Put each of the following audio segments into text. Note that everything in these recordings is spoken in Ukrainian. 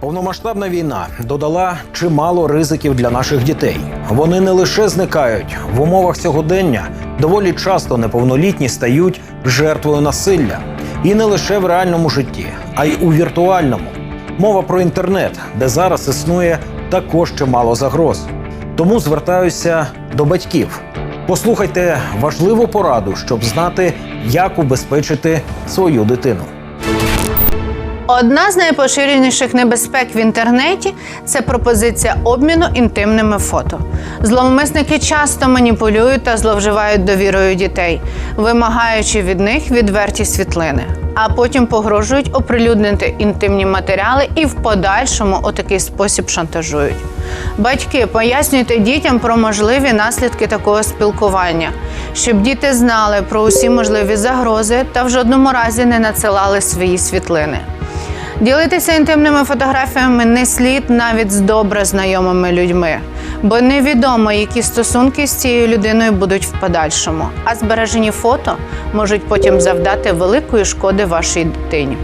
Повномасштабна війна додала чимало ризиків для наших дітей. Вони не лише зникають в умовах сьогодення, доволі часто неповнолітні стають жертвою насилля. І не лише в реальному житті, а й у віртуальному. Мова про інтернет, де зараз існує також чимало загроз. Тому звертаюся до батьків. Послухайте важливу пораду, щоб знати, як убезпечити свою дитину. Одна з найпоширеніших небезпек в інтернеті це пропозиція обміну інтимними фото. Зловмисники часто маніпулюють та зловживають довірою дітей, вимагаючи від них відверті світлини, а потім погрожують оприлюднити інтимні матеріали і в подальшому у такий спосіб шантажують. Батьки пояснюйте дітям про можливі наслідки такого спілкування, щоб діти знали про усі можливі загрози та в жодному разі не надсилали свої світлини. Ділитися інтимними фотографіями не слід навіть з добре знайомими людьми, бо невідомо, які стосунки з цією людиною будуть в подальшому, а збережені фото можуть потім завдати великої шкоди вашій дитині.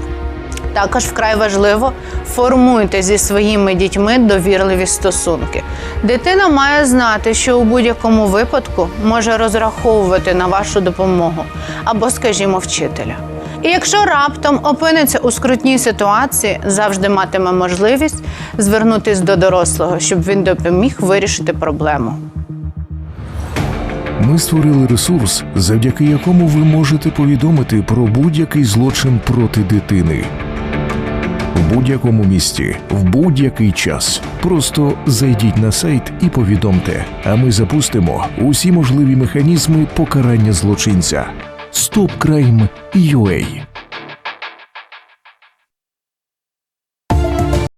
Також вкрай важливо формуйте зі своїми дітьми довірливі стосунки. Дитина має знати, що у будь-якому випадку може розраховувати на вашу допомогу або, скажімо, вчителя. І якщо раптом опиниться у скрутній ситуації, завжди матиме можливість звернутись до дорослого, щоб він допоміг вирішити проблему. Ми створили ресурс, завдяки якому ви можете повідомити про будь-який злочин проти дитини. В будь-якому місті, в будь-який час. Просто зайдіть на сайт і повідомте, а ми запустимо усі можливі механізми покарання злочинця. StopCrime.ua